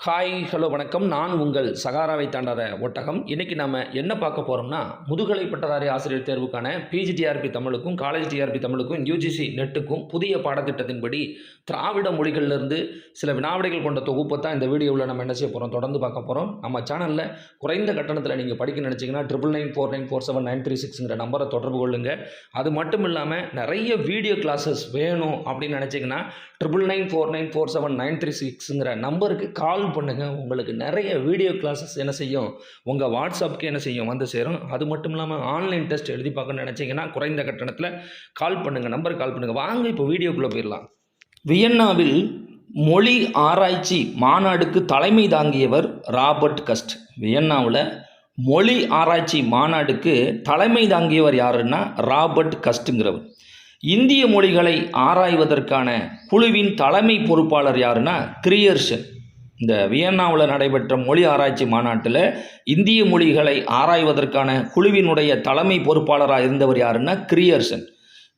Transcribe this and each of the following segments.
Hi hello வணக்கம். நான் உங்கள் சகாராவை தாண்டாத ஒட்டகம். இன்றைக்கி நம்ம என்ன பார்க்க போகிறோம்னா முதுகலை பட்டதாரி ஆசிரியர் தேர்வுக்கான பிஜிடிஆர்பி தமிழுக்கும் காலேஜ் டிஆர்பி தமிழுக்கும் யூஜிசி நெட்டுக்கும் புதிய பாடத்திட்டத்தின்படி திராவிட மொழிகள்லேருந்து சில வினாவிடைகள் கொண்ட தொகுப்பை தான் இந்த வீடியோவில் நம்ம என்ன செய்ய போகிறோம் தொடர்ந்து பார்க்க போகிறோம் நம்ம சேனலில் குறைந்த கட்டணத்தில் நீங்கள் படிக்க நினச்சிங்கன்னா triple nine four nine four seven nine three சிக்ஸுங்கிற நம்பரை தொடர்பு கொள்ளுங்கள் அது மட்டும் இல்லாமல் நிறைய வீடியோ கிளாஸஸ் வேணும் அப்படின்னு நினச்சிங்கன்னா triple nine four nine four seven nine three சிக்ஸுங்கிற நம்பருக்கு கால் பண்ணுங்கள் உங்களுக்கு நிறைய வீடியோ கிளாஸஸ் என்ன செய்யும்? உங்கள் வாட்ஸ்அப்புக்கு என்ன செய்யும்? வந்து சேரும். அது மட்டும் இல்லாமல் ஆன்லைன் டெஸ்ட் எழுதி பார்க்கணும்னு நினச்சிங்கன்னா குறைந்த கட்டணத்தில் கால் பண்ணுங்கள் நம்பருக்கு கால் பண்ணுங்கள் வாங்க இப்போ வீடியோக்குள்ளே போயிடலாம். வியன்னாவில் மொழி ஆராய்ச்சி மாநாடுக்கு தலைமை தாங்கியவர் ராபர்ட் கஸ்ட். வியன்னாவில் மொழி ஆராய்ச்சி மாநாடுக்கு தலைமை தாங்கியவர் யாருன்னா ராபர்ட் கஸ்ட்டுங்கிறவர் இந்திய மொழிகளை ஆராய்வதற்கான குழுவின் தலைமை பொறுப்பாளர் யாருன்னா கிரியர்ஷன் இந்த வியன்னாவில் நடைபெற்ற மொழி ஆராய்ச்சி மாநாட்டில் இந்திய மொழிகளை ஆராய்வதற்கான குழுவினுடைய தலைமை பொறுப்பாளராக இருந்தவர் யாருன்னா கிரியர்சன்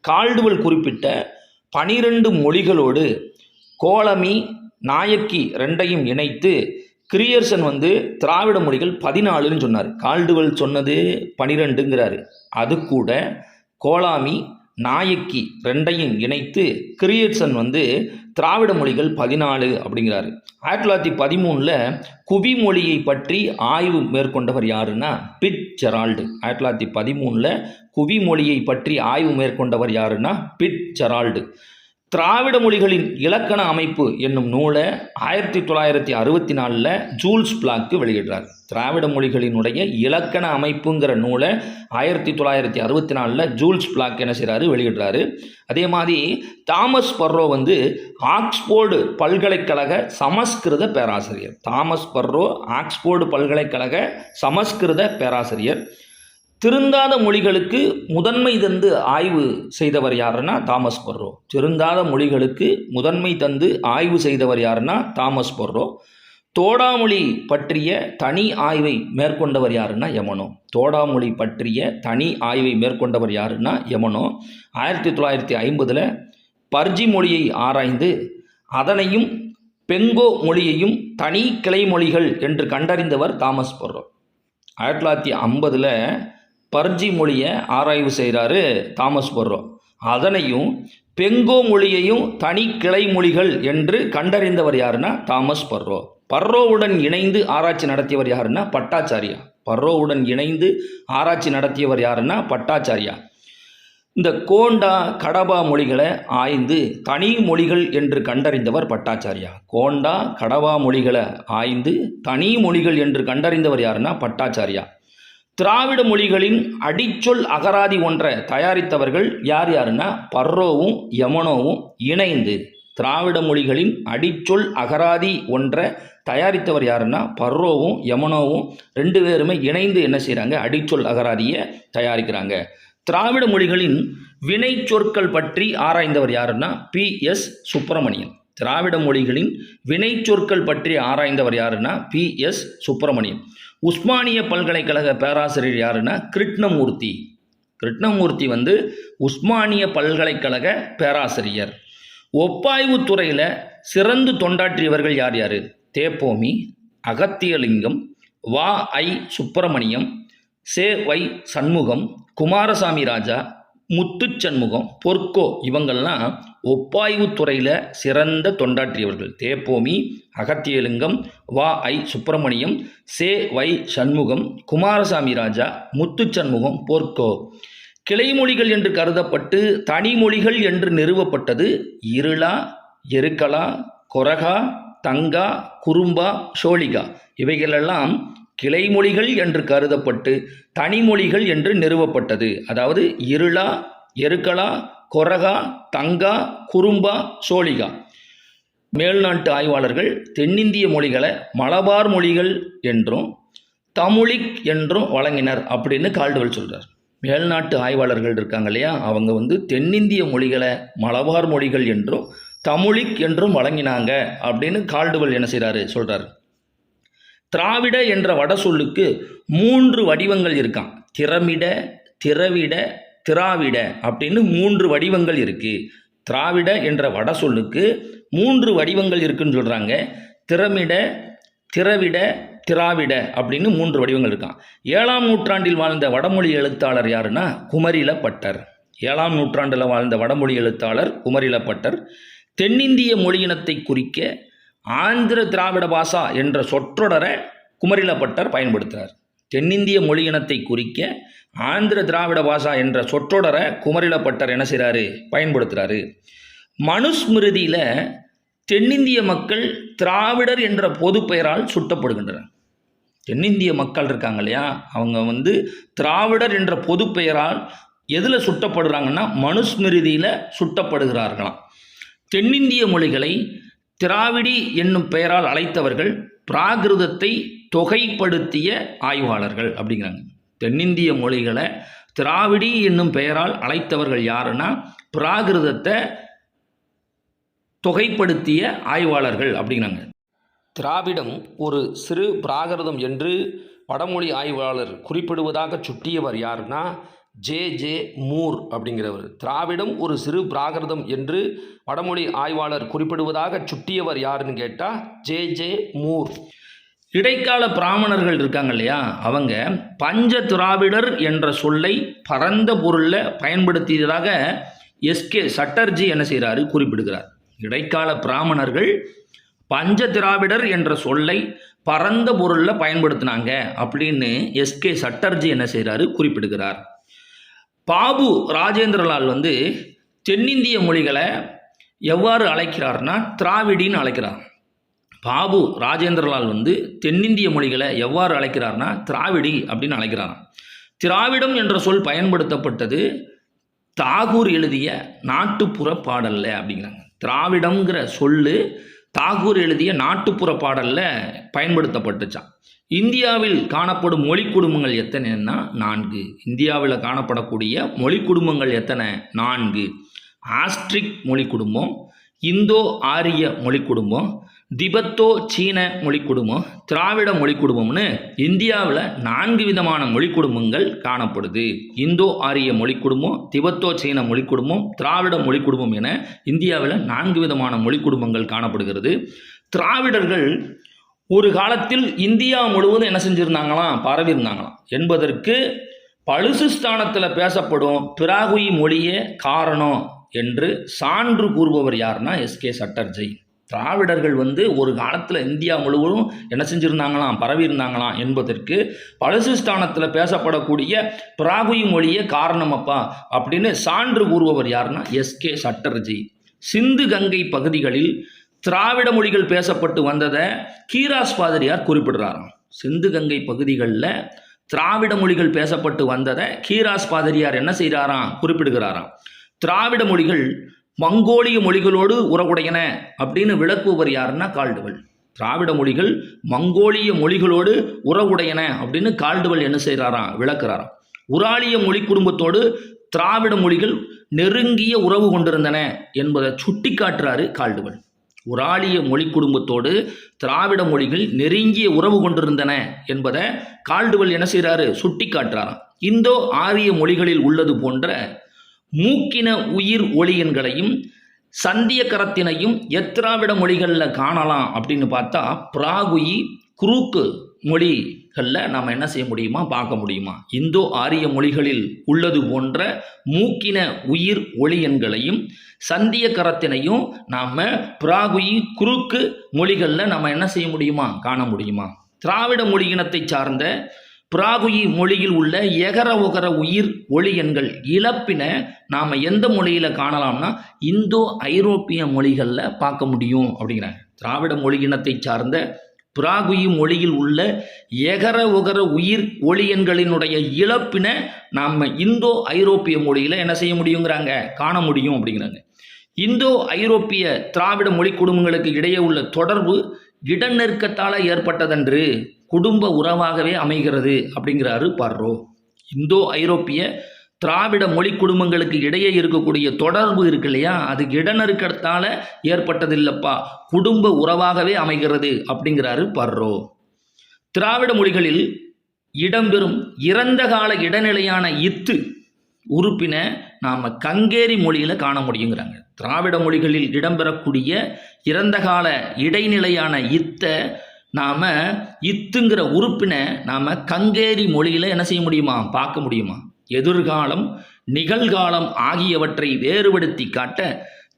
கால்டுவல் குறிப்பிட்ட பனிரெண்டு மொழிகளோடு கோலமி நாயக்கி ரெண்டையும் இணைத்து கிரியர்சன் வந்து திராவிட மொழிகள் பதினாலுன்னு சொன்னார். கால்டுவல் சொன்னது பனிரெண்டுங்கிறாரு. அது கூட கோலாமி நாயக்கி ரெண்டையும் இணைத்து கிரியேட்சன் வந்து திராவிட மொழிகள் பதினாலு அப்படிங்கிறாரு. ஆயிரத்தி தொள்ளாயிரத்தி பதிமூணில் குவி மொழியை பற்றி ஆய்வு மேற்கொண்டவர் யாருன்னா பிட் ஜெரால்டு. ஆயிரத்தி தொள்ளாயிரத்தி பதிமூணில் குவி மொழியை பற்றி ஆய்வு மேற்கொண்டவர் யாருன்னா பிட் ஜெரால்டு. திராவிட மொழிகளின் இலக்கண அமைப்பு என்னும் நூலை ஆயிரத்தி தொள்ளாயிரத்தி அறுபத்தி நாலில் ஜூல்ஸ் பிளாக்கு வெளியிடுறார். திராவிட மொழிகளினுடைய இலக்கண அமைப்புங்கிற நூலை ஆயிரத்தி தொள்ளாயிரத்தி அறுபத்தி நாலில் ஜூல்ஸ் பிளாக் என்ன செய்கிறாரு வெளியிடுறாரு. அதே மாதிரி தாமஸ் பர்ரோ வந்து ஆக்ஸ்போர்டு பல்கலைக்கழக சமஸ்கிருத பேராசிரியர். தாமஸ் பர்ரோ ஆக்ஸ்போர்டு பல்கலைக்கழக சமஸ்கிருத பேராசிரியர். திருந்தாத மொழிகளுக்கு முதன்மை தந்து ஆய்வு செய்தவர் யாருன்னா தாமஸ் பொர்ரோ. திருந்தாத மொழிகளுக்கு முதன்மை தந்து ஆய்வு செய்தவர் யாருன்னா தாமஸ் பொர்ரோ. தோடாமொழி பற்றிய தனி ஆய்வை மேற்கொண்டவர் யாருன்னா யமனோ. தோடாமொழி பற்றிய தனி ஆய்வை மேற்கொண்டவர் யாருன்னா யமனோ. ஆயிரத்தி தொள்ளாயிரத்தி ஐம்பதில் பர்ஜி மொழியை ஆராய்ந்து அதனையும் பெங்கோ மொழியையும் தனி கிளை மொழிகள் என்று கண்டறிந்தவர் தாமஸ் பொர்ரோ. ஆயிரத்தி தொள்ளாயிரத்தி ஐம்பதில் பர்ஜி மொழியை ஆராய்வு செய்கிறாரு தாமஸ் பர்ரோ. அதனையும் பெங்கோ மொழியையும் தனி கிளை மொழிகள் என்று கண்டறிந்தவர் யாருன்னா தாமஸ் பர்ரோ. பர்ரோவுடன் இணைந்து ஆராய்ச்சி நடத்தியவர் யாருன்னா பட்டாச்சாரியா. பர்ரோவுடன் இணைந்து ஆராய்ச்சி நடத்தியவர் யாருன்னா பட்டாச்சாரியா. இந்த கோண்டா கடபா மொழிகளை ஆய்ந்து தனி மொழிகள் என்று கண்டறிந்தவர் பட்டாச்சாரியா. கோண்டா கடபா மொழிகளை ஆய்ந்து தனி மொழிகள் என்று கண்டறிந்தவர் யாருன்னா பட்டாச்சாரியா. திராவிட மொழிகளின் அடிச்சொல் அகராதி ஒன்றை தயாரித்தவர்கள் யார் யாருன்னா பர்ரோவும் யமனோவும் இணைந்து திராவிட மொழிகளின் அடிச்சொல் அகராதி ஒன்றை தயாரித்தவர் யாருன்னா பர்ரோவும் யமனோவும் ரெண்டு பேருமே இணைந்து என்ன செய்கிறாங்க அடிச்சொல் அகராதியை தயாரிக்கிறாங்க. திராவிட மொழிகளின் வினை சொற்கள் பற்றி ஆராய்ந்தவர் யாருன்னா பி எஸ் சுப்பிரமணியன். திராவிட மொழிகளின் வினை சொற்கள் பற்றி ஆராய்ந்தவர் யாருன்னா பி எஸ் சுப்பிரமணியம் உஸ்மானிய பல்கலைக்கழக பேராசிரியர் யாருன்னா கிருஷ்ணமூர்த்தி கிருஷ்ணமூர்த்தி வந்து உஸ்மானிய பல்கலைக்கழக பேராசிரியர். ஒப்பாய்வு துறையில் சிறந்து தொண்டாற்றியவர்கள் யார் யார்? தேப்போமி அகத்தியலிங்கம் வா ஐ சுப்பிரமணியம் சே வை சண்முகம் குமாரசாமி ராஜா முத்துச்சண்முகம் பொற்கோ இவங்கள்லாம் ஒப்பாய்வு துறையில் சிறந்த தொண்டாற்றியவர்கள். தேப்போமி அகத்தியலிங்கம் வா. ஐ. சுப்பிரமணியம் சே. வை. சண்முகம் குமாரசாமி ராஜா முத்துச்சண்முகம் பொற்கோ. கிளைமொழிகள் என்று கருதப்பட்டு தனிமொழிகள் என்று நிறுவப்பட்டது இருளா எருக்கலா கொரகா தங்கா குறும்பா சோழிகா. இவைகளெல்லாம் கிளைமொழிகள் என்று கருதப்பட்டு தனிமொழிகள் என்று நிறுவப்பட்டது. அதாவது இருளா எருக்களா கொரகா தங்கா குறும்பா சோழிகா. மேல்நாட்டு ஆய்வாளர்கள் தென்னிந்திய மொழிகளை மலபார் மொழிகள் என்றும் தமிழிக் என்றும் வழங்கினர் அப்படின்னு கால்டுவல் சொல்கிறார் மேல்நாட்டு ஆய்வாளர்கள் இருக்காங்க இல்லையா? அவங்க வந்து தென்னிந்திய மொழிகளை மலபார் மொழிகள் என்றும் தமிழிக் என்றும் வழங்கினாங்க அப்படின்னு கால்டுவல் என்ன செய்கிறாரு சொல்கிறார் திராவிட என்ற வட சொல்லுக்கு மூன்று வடிவங்கள் இருக்கான் திறமிட திரவிட திராவிட அப்படின்னு மூன்று வடிவங்கள் இருக்குது திராவிட என்ற வட சொல்லுக்கு மூன்று வடிவங்கள் இருக்குன்னு சொல்கிறாங்க திறமிட திரவிட திராவிட அப்படின்னு மூன்று வடிவங்கள் இருக்கான் ஏழாம் நூற்றாண்டில் வாழ்ந்த வடமொழி எழுத்தாளர் யாருன்னா? குமரிலப்பட்டர். ஏழாம் நூற்றாண்டில் வாழ்ந்த வடமொழி எழுத்தாளர் குமரிலப்பட்டர். தென்னிந்திய மொழியினத்தை குறிக்க ஆந்திர திராவிட பாஷா என்ற சொற்றொடரை குமரிலப்பட்டர் பயன்படுத்துகிறார் தென்னிந்திய மொழி இனத்தை குறிக்க ஆந்திர திராவிட பாஷா என்ற சொற்றொடரை குமரிலப்பட்டர் என்ன செய்கிறாரு பயன்படுத்துகிறாரு மனுஸ்மிருதியில் தென்னிந்திய மக்கள் திராவிடர் என்ற பொது பெயரால் சுட்டப்படுகின்றனர். தென்னிந்திய மக்கள் இருக்காங்க இல்லையா? அவங்க வந்து திராவிடர் என்ற பொது பெயரால் எதில் சுட்டப்படுறாங்கன்னா மனுஸ்மிருதியில் சுட்டப்படுகிறார்களாம். தென்னிந்திய மொழிகளை திராவிடி என்னும் பெயரால் அழைத்தவர்கள் பிராகிருதத்தை தொகைப்படுத்திய ஆய்வாளர்கள் அப்படிங்கிறாங்க. தென்னிந்திய மொழிகளை திராவிடி என்னும் பெயரால் அழைத்தவர்கள் யாருன்னா பிராகிருதத்தை தொகைப்படுத்திய ஆய்வாளர்கள் அப்படிங்கிறாங்க. திராவிடம் ஒரு சிறு பிராகிருதம் என்று வடமொழி ஆய்வாளர் குறிப்பிடுவதாக சுட்டியவர் யாருன்னா ஜே ஜே மூர் அப்படிங்கிறவர். திராவிடம் ஒரு சிறு பிராகிருதம் என்று வடமொழி ஆய்வாளர் குறிப்பிடுவதாக சுட்டியவர் யாருன்னு கேட்டால் ஜே ஜே மூர். இடைக்கால பிராமணர்கள் இருக்காங்க இல்லையா? அவங்க பஞ்ச திராவிடர் என்ற சொல்லை பரந்த பொருளில் பயன்படுத்தியதாக எஸ்கே சட்டர்ஜி என்ன செய்கிறாரு குறிப்பிடுகிறார். இடைக்கால பிராமணர்கள் பஞ்ச திராவிடர் என்ற சொல்லை பரந்த பொருளில் பயன்படுத்தினாங்க அப்படின்னு எஸ்கே சட்டர்ஜி என்ன செய்கிறாரு குறிப்பிடுகிறார். பாபு ராஜேந்திரலால் வந்து தென்னிந்திய மொழிகளை எவ்வாறு அழைக்கிறார்னா திராவிடின்னு அழைக்கிறார். பாபு ராஜேந்திரலால் வந்து தென்னிந்திய மொழிகளை எவ்வாறு அழைக்கிறார்னா திராவிடி அப்படின்னு அழைக்கிறாராம். திராவிடம் என்ற சொல் பயன்படுத்தப்பட்டது தாகூர் எழுதிய நாட்டுப்புற பாடல்ல அப்படிங்கிறாங்க. திராவிடம்ங்கிற சொல்லு தாகூர் எழுதிய நாட்டுப்புற பாடலில் பயன்படுத்தப்பட்டுச்சான் இந்தியாவில் காணப்படும் மொழி குடும்பங்கள் எத்தனைன்னா நான்கு. இந்தியாவில் காணப்படக்கூடிய மொழி குடும்பங்கள் எத்தனை? நான்கு. ஆஸ்ட்ரிக் மொழி குடும்பம் இந்தோ ஆரிய மொழி குடும்பம் திபெத்தோ சீன மொழி குடும்பம் திராவிட மொழி குடும்பம்னு இந்தியாவில் நான்கு விதமான மொழி குடும்பங்கள் காணப்படுது. இந்தோ ஆரிய மொழி குடும்பம் திபெத்தோ சீன மொழி குடும்பம் திராவிட மொழி குடும்பம் என இந்தியாவில் நான்கு விதமான மொழி குடும்பங்கள் காணப்படுகிறது. திராவிடர்கள் ஒரு காலத்தில் இந்தியா முழுவதும் என்ன செஞ்சுருந்தாங்களாம்? பரவி இருந்தாங்களாம் என்பதற்கு பலுசிஸ்தானத்தில் பேசப்படும் பிராகுயி மொழியே காரணம் என்று சான்று கூறுபவர் யாருன்னா எஸ்கே சட்டர்ஜி. திராவிடர்கள் வந்து ஒரு காலத்தில் இந்தியா முழுவதும் என்ன செஞ்சுருந்தாங்களாம்? பரவி இருந்தாங்களாம் என்பதற்கு பலுசிஸ்தானத்தில் பேசப்படக்கூடிய பிராகுயி மொழியே காரணமப்பா அப்படின்னு சான்று கூறுபவர் யாருன்னா எஸ்கே சட்டர்ஜி. சிந்து கங்கை பகுதிகளில் திராவிட மொழிகள் பேசப்பட்டு வந்ததை கீராஸ் பாதிரியார் குறிப்பிடுறாராம். சிந்து கங்கை பகுதிகளில் திராவிட மொழிகள் பேசப்பட்டு வந்ததை கீராஸ் பாதிரியார் என்ன செய்கிறாராம்? குறிப்பிடுகிறாராம். திராவிட மொழிகள் மங்கோலிய மொழிகளோடு உறவுடையன அப்படின்னு விளக்குபவர் யாருன்னா கால்டுவல் திராவிட மொழிகள் மங்கோலிய மொழிகளோடு உறவுடையன அப்படின்னு கால்டுவல் என்ன செய்கிறாராம்? விளக்குறாராம். உராலிய மொழி குடும்பத்தோடு திராவிட மொழிகள் நெருங்கிய உறவு கொண்டிருந்தன என்பதை சுட்டி காட்டுறாரு கால்டுவல் உராலிய மொழி குடும்பத்தோடு திராவிட மொழிகள் நெருங்கிய உறவு கொண்டிருந்தன என்பதை கால்டுவல் என்ன செய்கிறாரு சுட்டி காட்டுறாராம் இந்தோ ஆரிய மொழிகளில் உள்ளது போன்ற மூக்கின உயிர் ஒளியன்களையும் சந்திய கரத்தினையும் எத்திராவிட மொழிகளில் காணலாம் அப்படின்னு பார்த்தா பிராகுயி குரூக்கு மொழிகளில் நாம் என்ன செய்ய முடியுமா? பார்க்க முடியுமா? இந்தோ ஆரிய மொழிகளில் உள்ளது போன்ற மூக்கின உயிர் ஒளியன்களையும் சந்திய கரத்தினையும் நாம் பிராகுயி குறுக்கு மொழிகளில் நம்ம என்ன செய்ய முடியுமா? காண முடியுமா? திராவிட மொழியினத்தை சார்ந்த பிராகுயி மொழியில் உள்ள எகர உகர உயிர் ஒளி எண்கள் இழப்பின நாம் எந்த மொழியில் காணலாம்னா இந்தோ ஐரோப்பிய மொழிகளில் பார்க்க முடியும் அப்படிங்கிறாங்க. திராவிட மொழியினத்தை சார்ந்த பிராகுயி மொழியில் உள்ள எகர உகர உயிர் ஒளியன்களினுடைய இழப்பினை நாம் இந்தோ ஐரோப்பிய மொழியில் என்ன செய்ய முடியுங்கிறாங்க? காண முடியும் அப்படிங்கிறாங்க. இந்தோ ஐரோப்பிய திராவிட மொழி குடும்பங்களுக்கு இடையே உள்ள தொடர்பு இடநெருக்கத்தால் ஏற்பட்டதன்று குடும்ப உறவாகவே அமைகிறது அப்படிங்கிறாரு பார்ரோ இந்தோ ஐரோப்பிய திராவிட மொழி குடும்பங்களுக்கு இடையே இருக்கக்கூடிய தொடர்பு இருக்கு இல்லையா? அது இடநெருக்கத்தால் ஏற்பட்டதில்லப்பா. குடும்ப உறவாகவே அமைகிறது அப்படிங்கிறாரு பர்ரோ. திராவிட மொழிகளில் இடம்பெறும் இறந்த கால இடைநிலையான இத்து உறுப்பினை நாம் கங்கேரி மொழியில் காண முடியுங்கிறாங்க. திராவிட மொழிகளில் இடம்பெறக்கூடிய இறந்த கால இடைநிலையான இத்தை நாம் இத்துங்கிற உறுப்பினை நாம் கங்கேரி மொழியில் என்ன செய்ய முடியுமா? பார்க்க முடியுமா? எதிர்காலம் நிகழ்காலம் ஆகியவற்றை வேறுபடுத்தி காட்ட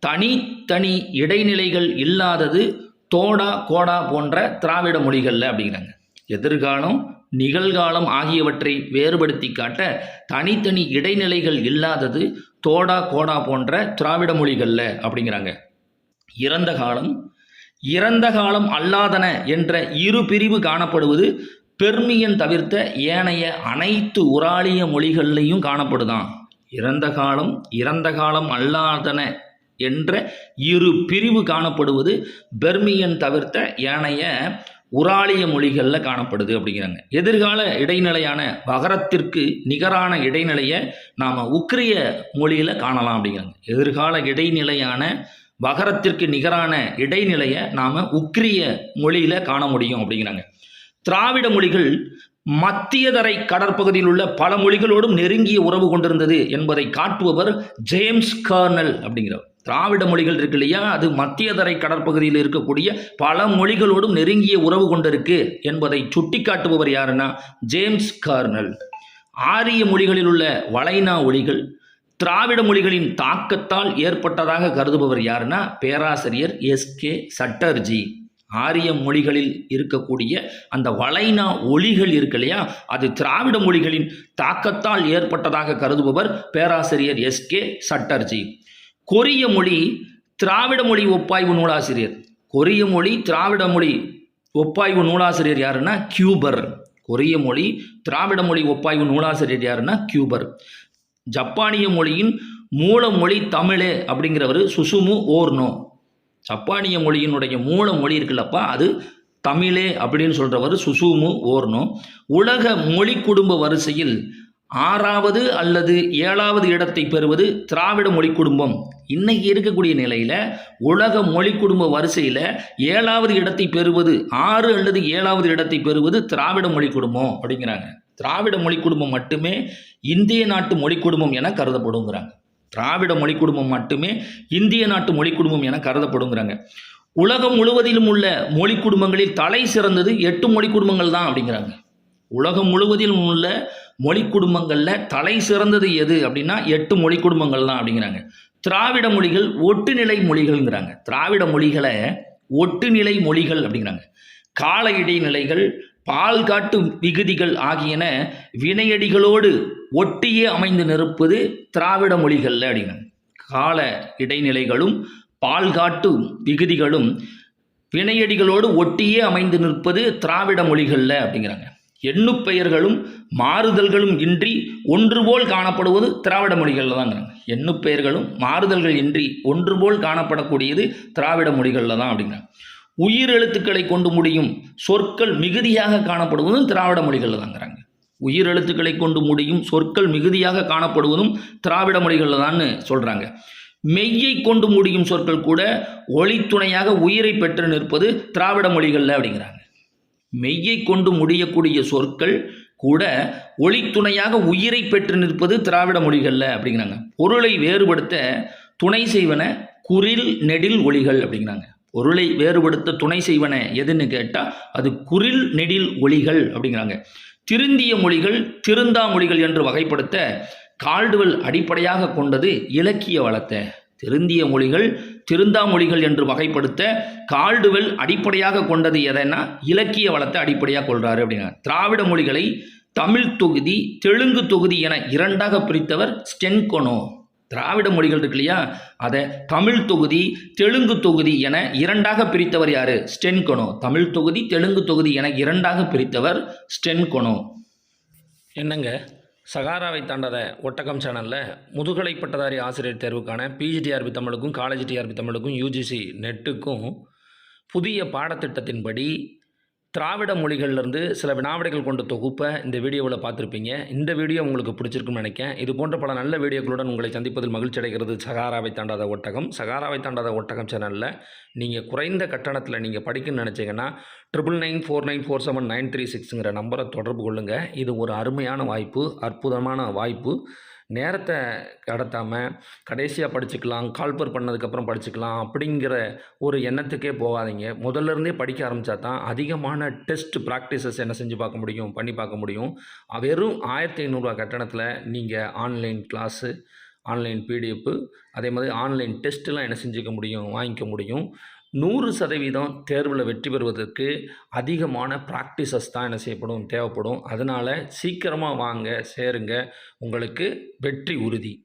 தனித்தனி இடைநிலைகள் இல்லாதது தோடா கோடா போன்ற திராவிட மொழிகளில் அப்படிங்கிறாங்க. எதிர்காலம் நிகழ்காலம் ஆகியவற்றை வேறுபடுத்தி காட்ட தனித்தனி இடைநிலைகள் இல்லாதது தோடா கோடா போன்ற திராவிட மொழிகளில் அப்படிங்கிறாங்க. இறந்த காலம் இறந்த காலம் அல்லாதன என்ற இரு பிரிவு காணப்படுவது பெர்மியன் தவிர்த்த ஏனைய அனைத்து உராலிய மொழிகள்லையும் காணப்படுதான். இறந்த காலம் இறந்த காலம் அல்லாதன என்ற இரு பிரிவு காணப்படுவது பெர்மியன் தவிர்த்த ஏனைய உராலிய மொழிகளில் காணப்படுது அப்படிங்கிறாங்க. எதிர்கால இடைநிலையான வகரத்திற்கு நிகரான இடைநிலையை நாம் உக்ரிய மொழியில் காணலாம் அப்படிங்கிறாங்க. எதிர்கால இடைநிலையான வகரத்திற்கு நிகரான இடைநிலையை நாம் உக்ரிய மொழியில் காண முடியும் அப்படிங்கிறாங்க. திராவிட மொழிகள் மத்தியதரை கடற்பகுதியில் உள்ள பல மொழிகளோடும் நெருங்கிய உறவு கொண்டிருந்தது என்பதை காட்டுபவர் ஜேம்ஸ் கர்னல் அப்படிங்கிறவர். திராவிட மொழிகள் இருக்கு இல்லையா? அது மத்தியதரை கடற்பகுதியில் இருக்கக்கூடிய பல மொழிகளோடும் நெருங்கிய உறவு கொண்டிருக்கு என்பதை சுட்டிக்காட்டுபவர் யாருன்னா? ஜேம்ஸ் கர்னல். ஆரிய மொழிகளில் உள்ள வளைனா ஒளிகள் திராவிட மொழிகளின் தாக்கத்தால் ஏற்பட்டதாக கருதுபவர் யாருன்னா? பேராசிரியர் எஸ்கே சட்டர்ஜி. ஆரிய மொழிகளில் இருக்கக்கூடிய அந்த வளைனா ஒலிகள் இருக்கு இல்லையா? அது திராவிட மொழிகளின் தாக்கத்தால் ஏற்பட்டதாக கருதுபவர் பேராசிரியர் எஸ்கே சட்டர்ஜி. கொரிய மொழி திராவிட மொழி ஒப்பாய்வு நூலாசிரியர். கொரிய மொழி திராவிட மொழி ஒப்பாய்வு நூலாசிரியர் யாருன்னா? கியூபர். கொரிய மொழி திராவிட மொழி ஒப்பாய்வு நூலாசிரியர் யாருன்னா? கியூபர். ஜப்பானிய மொழியின் மூல மொழி தமிழே அப்படிங்கிறவர் சுசுமு ஓர்னோ. ஜப்பானிய மொழியினுடைய மூல மொழி இருக்குல்லப்பா அது தமிழே அப்படின்னு சொல்கிறவர் சுசுமு ஓர்னோ. உலக மொழி குடும்ப வரிசையில் ஆறாவது அல்லது ஏழாவது இடத்தை பெறுவது திராவிட மொழி குடும்பம். இன்னைக்கு இருக்கக்கூடிய நிலையில் உலக மொழி குடும்ப வரிசையில் ஏழாவது இடத்தை பெறுவது ஆறு அல்லது ஏழாவது இடத்தை பெறுவது திராவிட மொழி குடும்பம் அப்படிங்கிறாங்க. திராவிட மொழி குடும்பம் மட்டுமே இந்திய நாட்டு மொழி குடும்பம் என கருதப்படுங்கிறாங்க. திராவிட மொழி குடும்பம் மட்டுமே இந்திய நாட்டு மொழி குடும்பம் என கருதப்படுங்கிறாங்க. உலகம் முழுவதிலும் உள்ள மொழி குடும்பங்களில் தலை சிறந்தது எட்டு மொழி குடும்பங்கள் தான் அப்படிங்கிறாங்க. உலகம் முழுவதிலும் உள்ள மொழி குடும்பங்களில் தலை சிறந்தது எது அப்படின்னா எட்டு மொழி குடும்பங்கள் தான் அப்படிங்கிறாங்க. திராவிட மொழிகள் ஒட்டுநிலை மொழிகள்ங்கிறாங்க. திராவிட மொழிகளை ஒட்டுநிலை மொழிகள் அப்படிங்கிறாங்க. கால இடைநிலைகள் பால் காட்டு விகுதிகள் ஆகியன வினையடிகளோடு ஒட்டியே அமைந்து நிற்பது திராவிட மொழிகளில் அப்படிங்கிறாங்க கால இடைநிலைகளும் பால் காட்டும் விகுதிகளும் வினையடிகளோடு ஒட்டியே அமைந்து நிற்பது திராவிட மொழிகளில் அப்படிங்கிறாங்க. எண்ணுப்பெயர்களும் மாறுதல்களும் இன்றி ஒன்று போல் காணப்படுவது திராவிட மொழிகளில் தாங்கிறாங்க. எண்ணுப்பெயர்களும் மாறுதல்கள் இன்றி ஒன்று போல் காணப்படக்கூடியது திராவிட மொழிகளில் தான் அப்படிங்கிறாங்க. உயிர் எழுத்துக்களை கொண்டு முடியும் சொற்கள் மிகுதியாக காணப்படுவதும் திராவிட மொழிகளில் தாங்கிறாங்க. உயிர் எழுத்துக்களை கொண்டு முடியும் சொற்கள் மிகுதியாக காணப்படுவதும் திராவிட மொழிகளில் தான்னு சொல்கிறாங்க மெய்யை கொண்டு முடியும் சொற்கள் கூட ஒளித்துணையாக உயிரை பெற்று நிற்பது திராவிட மொழிகளில் அப்படிங்கிறாங்க. மெய்யை கொண்டு முடியக்கூடிய சொற்கள் கூட ஒளித்துணையாக உயிரை பெற்று நிற்பது திராவிட மொழிகளில் அப்படிங்கிறாங்க. பொருளை வேறுபடுத்த துணை செய்வன குரில் நெடில் ஒளிகள் அப்படிங்கிறாங்க. பொருளை வேறுபடுத்த துணை செய்வன எதுன்னு கேட்டால் அது குரில் நெடில் ஒளிகள் அப்படிங்கிறாங்க. திருந்திய மொழிகள் திருந்தா மொழிகள் என்று வகைப்படுத்த கால்டுவெல் அடிப்படையாக கொண்டது இலக்கிய வளத்தை. திருந்திய மொழிகள் திருந்தா மொழிகள் என்று வகைப்படுத்த கால்டுவெல் அடிப்படையாக கொண்டது எதைன்னா இலக்கிய வளத்தை அடிப்படையாக கொள்கிறாரு அப்படின்னா திராவிட மொழிகளை தமிழ் தொகுதி தெலுங்கு தொகுதி என இரண்டாக பிரித்தவர் ஸ்டென்கொனோ. திராவிட மொழிகள் இருக்கு இல்லையா? அதை தமிழ் தொகுதி தெலுங்கு தொகுதி என இரண்டாக பிரித்தவர் யார்? ஸ்டென்கொனோ. தமிழ் தொகுதி தெலுங்கு தொகுதி என இரண்டாக பிரித்தவர் ஸ்டென்கொனோ. என்னங்க? சகாராவை தாண்டாத ஒட்டகம் சேனலில் முதுகலை பட்டதாரி ஆசிரியர் தேர்வுக்கான பிஜிடிஆர்பி தமிழுக்கும் காலேஜ் டிஆர்பி தமிழுக்கும் யூஜிசி நெட்டுக்கும் புதிய பாடத்திட்டத்தின்படி திராவிட மொழிகள்லேருந்து சில வினாவிடைகள் கொண்ட தொகுப்பை இந்த வீடியோவில் பார்த்துருப்பீங்க. இந்த வீடியோ உங்களுக்கு பிடிச்சிருக்குன்னு நினைக்கிறேன். இது போன்ற பல நல்ல வீடியோக்களுடன் உங்களை சந்திப்பதில் மகிழ்ச்சி அடைகிறது சகாராவை தாண்டாத ஒட்டகம். சகாராவை தாண்டாத ஒட்டகம் சேனலில் நீங்கள் குறைந்த கட்டணத்தில் நீங்கள் படிக்கணும்னு நினச்சிங்கன்னா triple nine four nine four seven nine three சிக்ஸுங்கிற நம்பரை தொடர்பு கொள்ளுங்கள் இது ஒரு அருமையான வாய்ப்பு அற்புதமான வாய்ப்பு. நேரத்தை கடத்தாமல் கடைசியாக படிச்சுக்கலாம் கால்பர் பண்ணதுக்கப்புறம் படிச்சுக்கலாம் அப்படிங்கிற ஒரு எண்ணத்துக்கே போகாதீங்க. முதல்ல இருந்தே படிக்க ஆரம்பித்தா தான் அதிகமான டெஸ்ட் ப்ராக்டிசஸ் என்ன செஞ்சு பார்க்க முடியும் பண்ணி பார்க்க முடியும். வெறும் ஆயிரத்தி ஐநூறுரூவா கட்டணத்தில் நீங்கள் ஆன்லைன் கிளாஸு ஆன்லைன் பிடிஎஃப் அதே மாதிரி ஆன்லைன் டெஸ்ட்டெலாம் என்ன செஞ்சுக்க முடியும் வாங்கிக்க முடியும். நூறு சதவீதம் தேர்வில் வெற்றி பெறுவதற்கு அதிகமான ப்ராக்டிசஸ் தான் என்ன செய்யப்படும் தேவைப்படும். அதனால் சீக்கிரமாக வாங்க சேருங்க. உங்களுக்கு வெற்றி உறுதி.